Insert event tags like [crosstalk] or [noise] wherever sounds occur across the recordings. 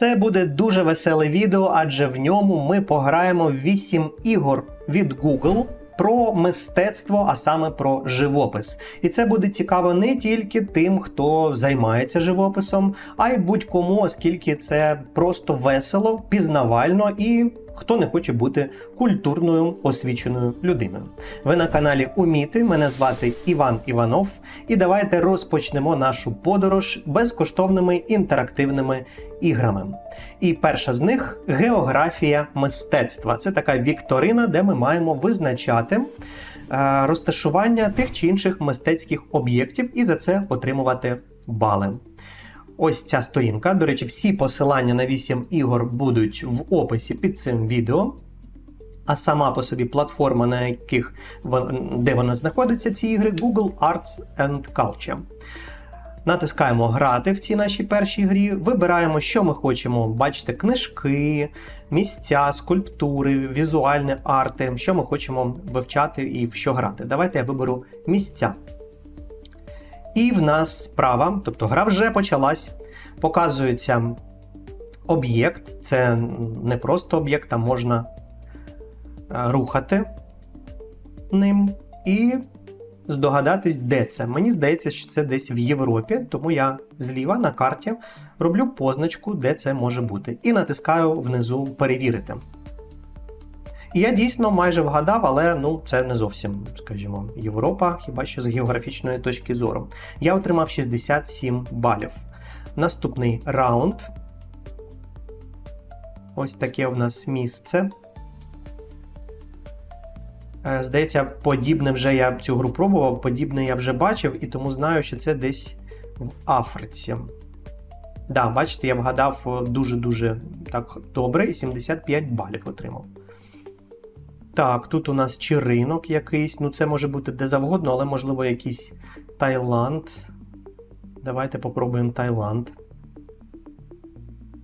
Це буде дуже веселе відео, адже в ньому ми пограємо в 8 ігор від Google про мистецтво, а саме про живопис. І це буде цікаво не тільки тим, хто займається живописом, а й будь-кому, оскільки це просто весело, пізнавально і хто не хоче бути культурною освіченою людиною. Ви на каналі Уміти. Мене звати Іван Іванов. І давайте розпочнемо нашу подорож безкоштовними інтерактивними іграми. І перша з них географія мистецтва. Це така вікторина, де ми маємо визначати е, розташування тих чи інших мистецьких об'єктів і за це отримувати бали. Ось ця сторінка. До речі, всі посилання на 8 ігор будуть в описі під цим відео. А сама по собі платформа, на яких де вона знаходиться, ці ігри, Google Arts and Culture. Натискаємо Грати в цій нашій першій грі. Вибираємо, що ми хочемо. Бачите, книжки, місця, скульптури, візуальні арти, що ми хочемо вивчати і в що грати. Давайте я виберу місця. І в нас справа, тобто гра вже почалась, показується об'єкт. Це не просто об'єкт, а можна е, рухати ним і здогадатись, де це. Мені здається, що це десь в Європі, тому я зліва на карті роблю позначку, де це може бути, і натискаю внизу перевірити. І я дійсно майже вгадав, але ну це не зовсім, скажімо, Європа, хіба що з географічної точки зору. Я отримав 67 балів. Наступний раунд. Ось таке у нас місце. Е, Здається, подібне вже я цю гру пробував, подібне я вже бачив, і тому знаю, що це десь в Африці. Да, бачите, я вгадав е, дуже-дуже так добре і 75 балів отримав. Так, тут у нас чи ринок якийсь. Ну, це може бути де завгодно, але можливо якийсь Таїланд. Давайте попробуємо Таїланд.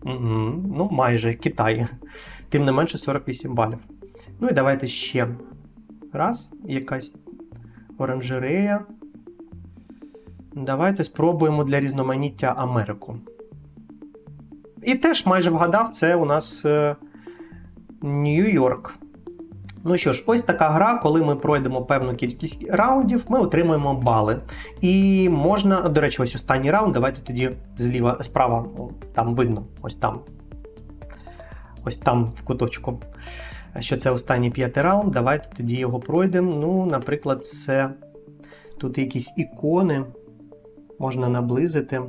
Угу, ну, майже Китай. Тим не менше 48 балів. Ну і давайте ще. Раз, якась оранжерея. Давайте спробуємо для різноманіття Америку. І теж майже вгадав, це у нас е, Нью-Йорк. Ну що ж, ось така гра, коли ми пройдемо певну кількість раундів, ми отримуємо бали. І можна, до речі, ось останній раунд. Давайте тоді зліва, справа, там видно, ось там. Ось там в куточку. Що це останній п'ятий раунд. Давайте тоді його пройдемо. Ну, наприклад, це тут якісь ікони. Можна наблизити.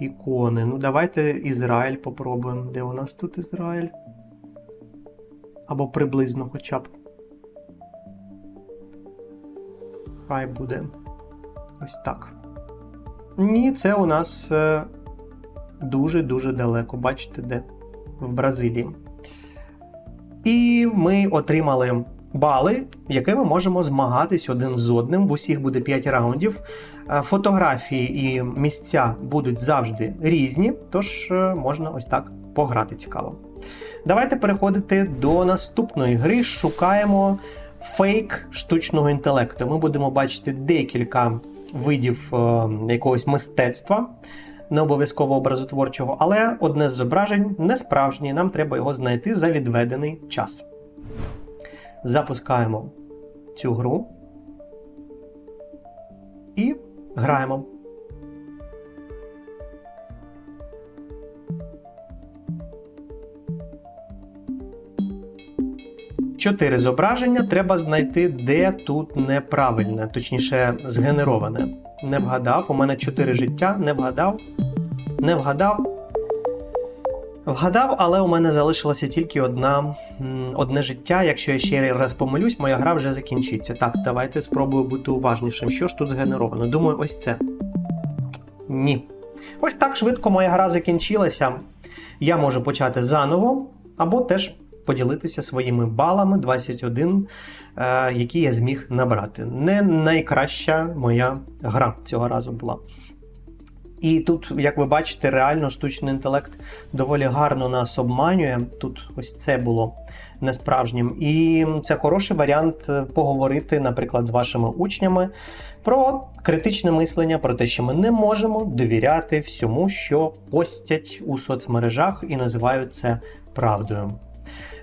Ікони. Ну, давайте Ізраїль попробуємо. Де у нас тут Ізраїль? Або приблизно хоча б. Хай буде. Ось так. Ні, це у нас дуже-дуже далеко. Бачите, де? В Бразилії. І ми отримали бали, якими можемо змагатись один з одним. В усіх буде 5 раундів. Е, Фотографії і місця будуть завжди різні, тож е, можна ось так пограти цікаво. Давайте переходити до наступної гри. Шукаємо фейк штучного інтелекту. Ми будемо бачити декілька видів е, якогось мистецтва, не обов'язково образотворчого, але одне з зображень не справжнє. Нам треба його знайти за відведений час. Запускаємо цю гру і граємо. Чотири зображення треба знайти, де тут неправильне, точніше, згенероване. Не вгадав. У мене чотири життя, не вгадав. Не вгадав. Вгадав, але у мене залишилося тільки одна, одне життя. Якщо я ще раз помилюсь, моя гра вже закінчиться. Так, давайте спробую бути уважнішим. Що ж тут згенеровано? Думаю, ось це. Ні. Ось так швидко моя гра закінчилася. Я можу почати заново, або теж поділитися своїми балами 21, е, які я зміг набрати. Не найкраща моя гра цього разу була. І тут, як ви бачите, реально штучний інтелект доволі гарно нас обманює. Тут ось це було несправжнім. І це хороший варіант е, поговорити, наприклад, з вашими учнями про критичне мислення, про те, що ми не можемо довіряти всьому, що постять у соцмережах і називають це правдою.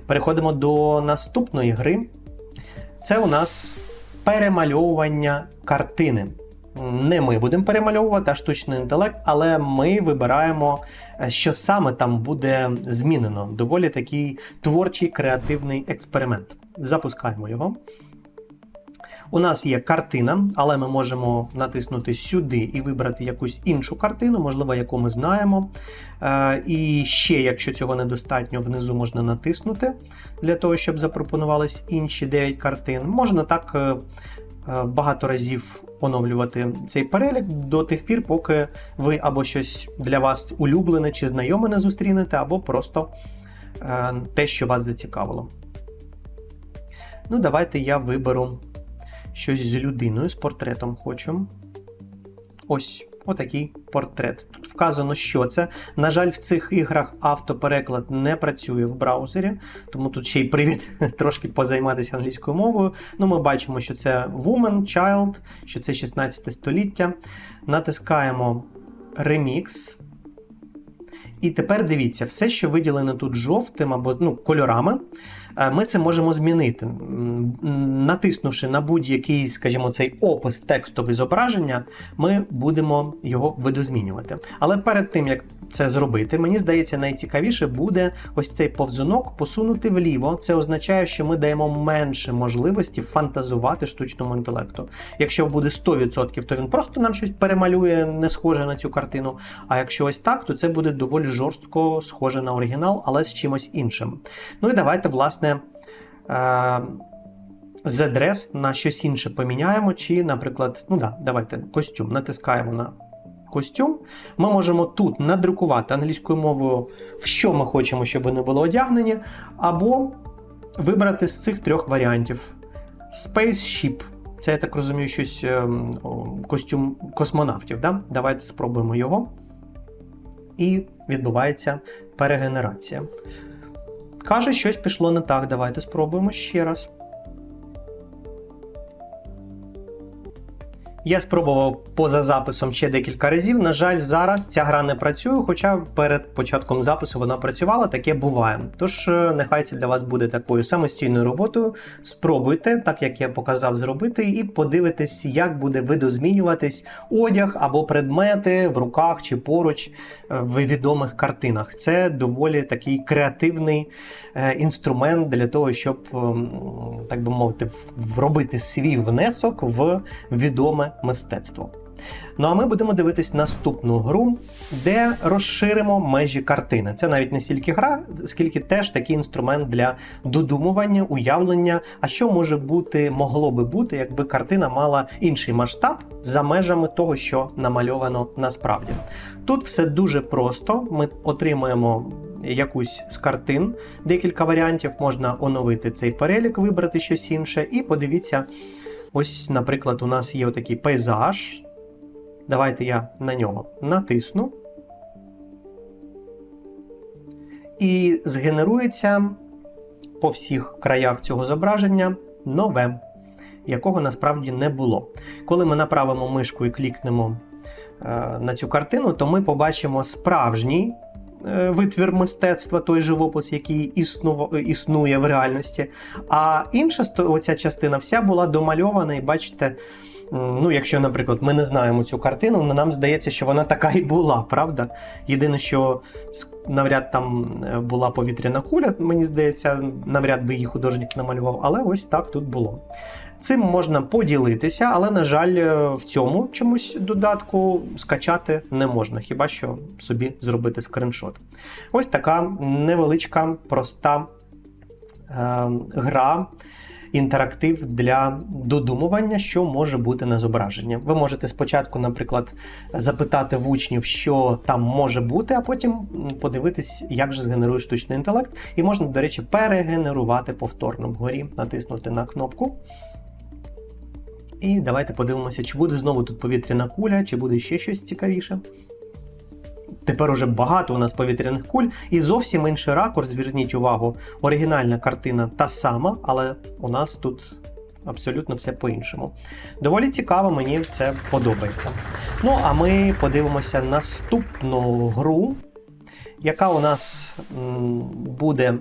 Переходимо до наступної гри. Це у нас перемальовування картини. Не ми будемо перемальовувати, а штучний інтелект, але ми вибираємо, е, що саме там буде змінено. Доволі такий творчий креативний експеримент. Запускаємо його. У нас є картина, але ми можемо натиснути сюди і вибрати якусь іншу картину, можливо, яку ми знаємо. Е, І ще, якщо цього недостатньо, внизу можна натиснути для того, щоб запропонувались інші 9 картин. Можна так е, е, багато разів оновлювати цей перелік до тих пір, поки ви або щось для вас улюблене чи знайоме не зустрінете, або просто те, що вас зацікавило. Ну, давайте я виберу щось з людиною, з портретом хочу. Ось. Отакий портрет. Тут вказано, що це. На жаль, в цих іграх автопереклад не працює в браузері, тому тут ще й привід [laughs] трошки позайматися англійською мовою. Ну, ми бачимо, що це woman, child, що це 16 століття. Натискаємо Remix. І тепер дивіться, все, що виділено тут жовтим або ну, кольорами, ми це можемо змінити. Натиснувши на будь-який, скажімо, цей опис текстовий зображення, ми будемо його видозмінювати. Але перед тим, як це зробити, мені здається, найцікавіше буде ось цей повзунок посунути вліво. Це означає, що ми даємо менше можливості фантазувати штучному інтелекту. Якщо буде 100%, то він просто нам щось перемалює, не схоже на цю картину. А якщо ось так, то це буде доволі жорстко схоже на оригінал, але з чимось іншим. Ну і давайте, власне. Е- Z-Dress на щось інше поміняємо, чи, наприклад, ну да, давайте костюм. Натискаємо на костюм. Ми можемо тут надрукувати англійською мовою, в що ми хочемо, щоб вони були одягнені, або вибрати з цих трьох варіантів: Spaceship. Це, я так розумію, щось ем, костюм космонавтів. Да? Давайте спробуємо його. І відбувається перегенерація. Каже, щось пішло не так. Давайте спробуємо ще раз. Я спробував поза записом ще декілька разів. На жаль, зараз ця гра не працює, хоча перед початком запису вона працювала, таке буває. Тож е, нехай це для вас буде такою самостійною роботою. Спробуйте, так як я показав, зробити, і подивитись, як буде видозмінюватись одяг або предмети в руках чи поруч е, в відомих картинах. Це доволі такий креативний е, інструмент для того, щоб, ем, так би мовити, вробити свій внесок в відоме мистецтво. Ну а ми будемо дивитись наступну гру, де розширимо межі картини. Це навіть не стільки гра, скільки теж такий інструмент для додумування, уявлення. А що може бути, могло би бути, якби картина мала інший масштаб за межами того, що намальовано насправді. Тут все дуже просто. Ми отримуємо якусь з картин, декілька варіантів. Можна оновити цей перелік, вибрати щось інше, і подивіться. Ось, наприклад, у нас є отакий пейзаж. Давайте я на нього натисну. І згенерується по всіх краях цього зображення нове, якого насправді не було. Коли ми направимо мишку і клікнемо е, на цю картину, то ми побачимо справжній витвір мистецтва, той живопис, який існув- існує в реальності. А інша оця частина вся була домальована, і бачите. Ну, якщо, наприклад, ми не знаємо цю картину, ну нам здається, що вона така і була, правда? Єдине, що навряд там е, була повітряна куля, мені здається, навряд би її художник намалював, але ось так тут було. Цим можна поділитися, але, на жаль, е, в цьому чомусь додатку скачати не можна, хіба що собі зробити скриншот. Ось така невеличка, проста е, гра. Інтерактив для додумування, що може бути на зображенні. Ви можете спочатку, наприклад, запитати в учнів, що там може бути, а потім подивитись, як же згенерує штучний інтелект. І можна, до речі, перегенерувати повторно вгорі, натиснути на кнопку. І давайте подивимося, чи буде знову тут повітряна куля, чи буде ще щось цікавіше. Тепер уже багато у нас повітряних куль і зовсім інший ракурс. Зверніть увагу, оригінальна картина та сама, але у нас тут абсолютно все по-іншому. Доволі цікаво, мені це подобається. Ну, а ми подивимося наступну гру, яка у нас буде.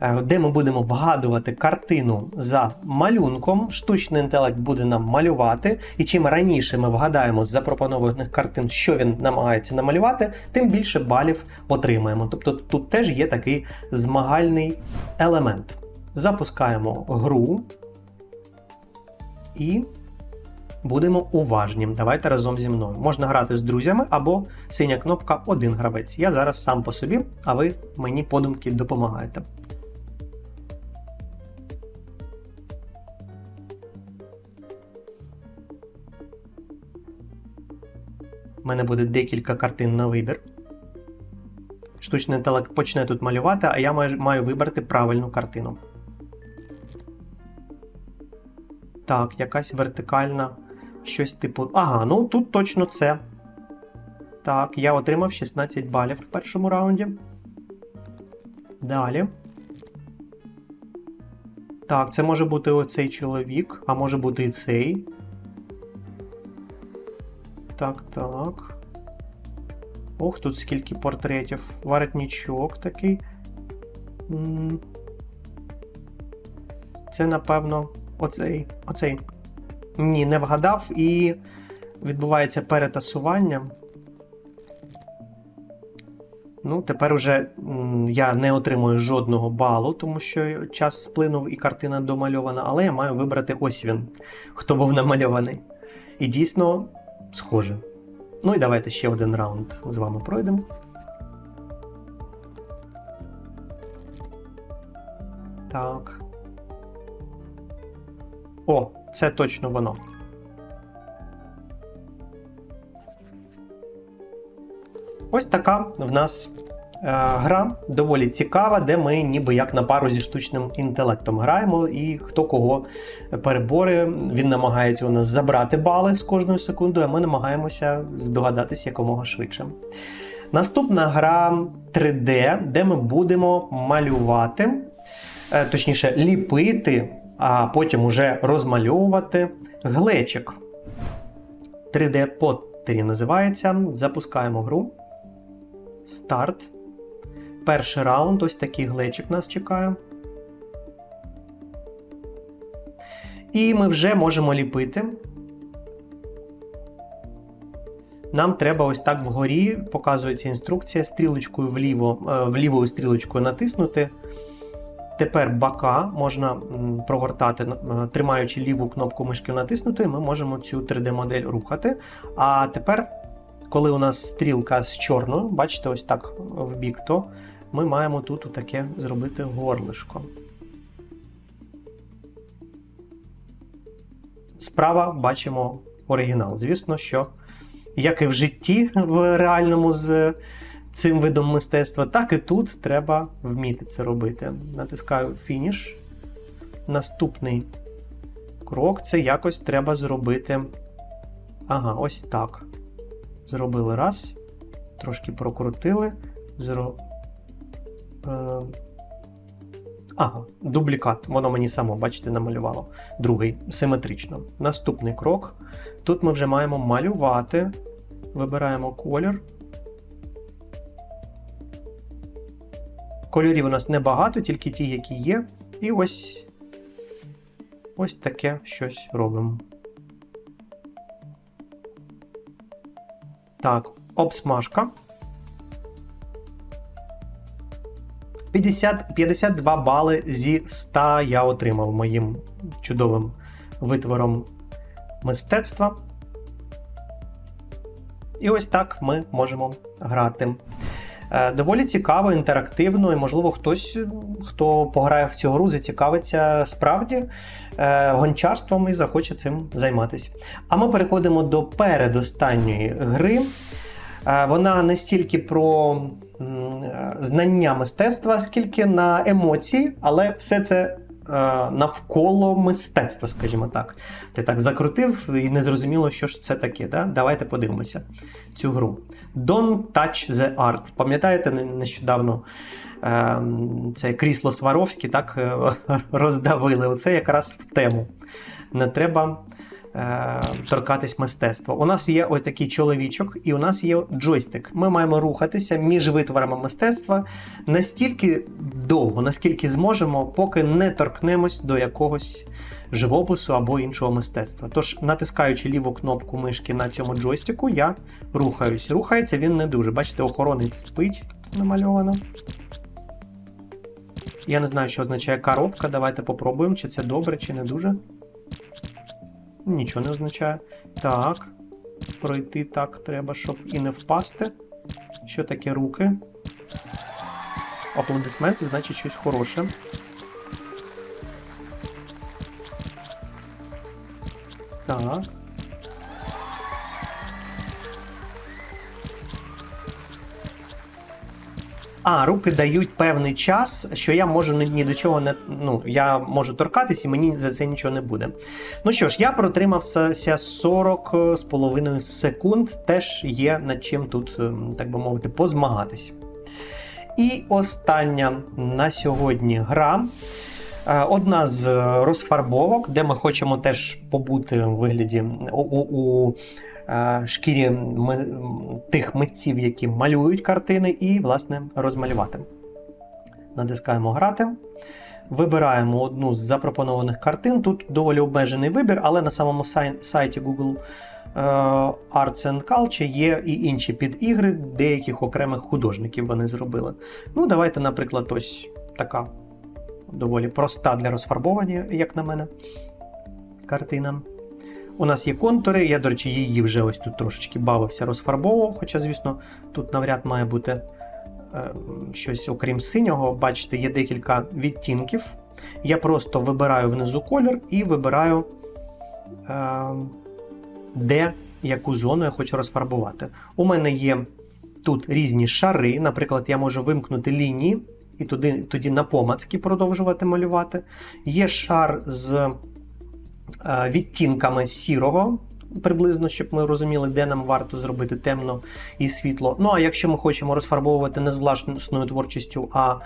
Е, Де ми будемо вгадувати картину за малюнком, штучний інтелект буде нам малювати, і чим раніше ми вгадаємо з запропонованих картин, що він намагається намалювати, тим більше балів отримаємо. Тобто тут теж є такий змагальний елемент. Запускаємо гру і будемо уважні. Давайте разом зі мною. Можна грати з друзями або синя кнопка один гравець. Я зараз сам по собі, а ви мені подумки допомагаєте. У мене буде декілька картин на вибір. Штучний інтелект почне тут малювати, а я маю, вибрати правильну картину. Так, якась вертикальна, щось типу. Ага, ну тут точно це. Так, я отримав 16 балів в першому раунді. Далі. Так, це може бути оцей чоловік, а може бути і цей. Так, так. Ох, тут скільки портретів. Воротничок такий. Це, напевно, оцей. Оцей. Ні, не вгадав і відбувається перетасування. Ну, тепер уже я не отримую жодного балу, тому що час сплинув і картина домальована, але я маю вибрати ось він, хто був намальований. І дійсно схоже. Ну і давайте ще один раунд з вами пройдемо. Так. О, це точно воно. Ось така в нас гра доволі цікава, де ми ніби як на пару зі штучним інтелектом граємо, і хто кого перебори. Він намагається у нас забрати бали з кожною секундою, а ми намагаємося здогадатись якомога швидше. Наступна гра 3D, де ми будемо малювати, е, точніше, ліпити, а потім уже розмальовувати глечик. 3D Pottery називається. Запускаємо гру. Старт. Перший раунд, ось такий глечик нас чекає. І ми вже можемо ліпити. Нам треба ось так вгорі, показується інструкція, стрілочкою вліво, е, влівою стрілочкою натиснути. Тепер бока можна прогортати, е, тримаючи ліву кнопку мишки натиснути, ми можемо цю 3D-модель рухати. А тепер, коли у нас стрілка з чорною, бачите, ось так в бік, то ми маємо тут таке зробити горлишко. Справа бачимо оригінал. Звісно, що як і в житті в реальному з цим видом мистецтва, так і тут треба вміти це робити. Натискаю фініш. Наступний крок це якось треба зробити. Ага, ось так. Зробили раз. Трошки прокрутили. Е... Ага, дублікат. Воно мені само, бачите, намалювало. Другий симетрично. Наступний крок. Тут ми вже маємо малювати. Вибираємо колір. Кольорів у нас небагато, тільки ті, які є. І ось ось таке щось робимо. Так, обсмажка. 50, 52 бали зі 100 я отримав моїм чудовим витвором мистецтва. І ось так ми можемо грати. Е, Доволі цікаво, інтерактивно, і, можливо, хтось, хто пограє в цю гру, зацікавиться справді е, гончарством і захоче цим займатися. А ми переходимо до передостанньої гри. Е, Вона не стільки про е, знання мистецтва, скільки на емоції, але все це е, навколо мистецтва, скажімо так. Ти так закрутив і не зрозуміло, що ж це таке. Да? Давайте подивимося цю гру. Don't touch the art. Пам'ятаєте, нещодавно це крісло Сваровське так [laughs] роздавили. Оце якраз в тему. Не треба е, торкатись мистецтва. У нас є ось такий чоловічок, і у нас є джойстик. Ми маємо рухатися між витворами мистецтва настільки довго, наскільки зможемо, поки не торкнемось до якогось живопису або іншого мистецтва. Тож, натискаючи ліву кнопку мишки на цьому джойстику, я рухаюсь. Рухається він не дуже. Бачите, охоронець спить намальовано. Я не знаю, що означає коробка. Давайте попробуємо, чи це добре, чи не дуже. Нічого не означає. Так. Пройти так треба, щоб і не впасти. Що таке руки? Аплодисменти, значить щось хороше. Так. А, руки дають певний час, що я можу ні, до чого не. Ну, я можу торкатись, і мені за це нічого не буде. Ну що ж, я протримався 40 з половиною секунд, теж є над чим тут, ем, так би мовити, позмагатись. І остання на сьогодні гра. Е, Одна з е, розфарбовок, де ми хочемо теж побути у вигляді у, у, у е, шкірі тих митців, які малюють картини, і, власне, розмалювати. Натискаємо грати. Вибираємо одну з запропонованих картин. Тут доволі обмежений вибір, але на самому сай- сайті Google е, Arts and Culture є і інші підігри деяких окремих художників вони зробили. Ну, давайте, наприклад, ось така доволі проста для розфарбовання, як на мене, картина. У нас є контури. Я, до речі, її вже ось тут трошечки бавився, розфарбовував. Хоча, звісно, тут навряд має бути е, щось окрім синього. Бачите, є декілька відтінків. Я просто вибираю внизу колір і вибираю, е, де яку зону я хочу розфарбувати. У мене є тут різні шари. Наприклад, я можу вимкнути лінії і туди, тоді на помацки продовжувати малювати. Є шар з відтінками сірого, приблизно, щоб ми розуміли, де нам варто зробити темно і світло. Ну а якщо ми хочемо розфарбовувати не з власною творчістю, а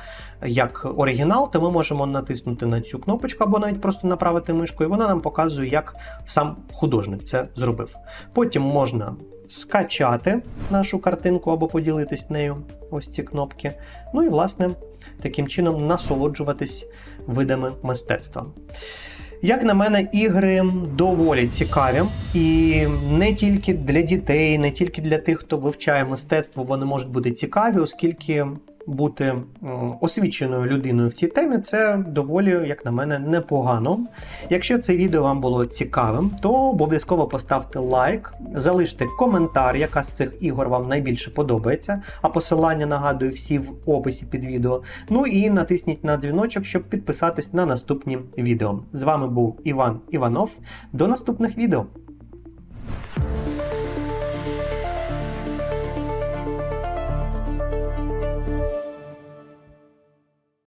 як оригінал, то ми можемо натиснути на цю кнопочку або навіть просто направити мишку, і вона нам показує, як сам художник це зробив. Потім можна скачати нашу картинку або поділитись нею. Ось ці кнопки. Ну і, власне, таким чином насолоджуватись видами мистецтва. Як на мене, ігри доволі цікаві, і не тільки для дітей, не тільки для тих, хто вивчає мистецтво, вони можуть бути цікаві, оскільки бути освіченою людиною в цій темі це доволі, як на мене, непогано. Якщо це відео вам було цікавим, то обов'язково поставте лайк, залиште коментар, яка з цих ігор вам найбільше подобається. А посилання нагадую всі в описі під відео. Ну і натисніть на дзвіночок, щоб підписатись на наступні відео. З вами був Іван Іванов. До наступних відео.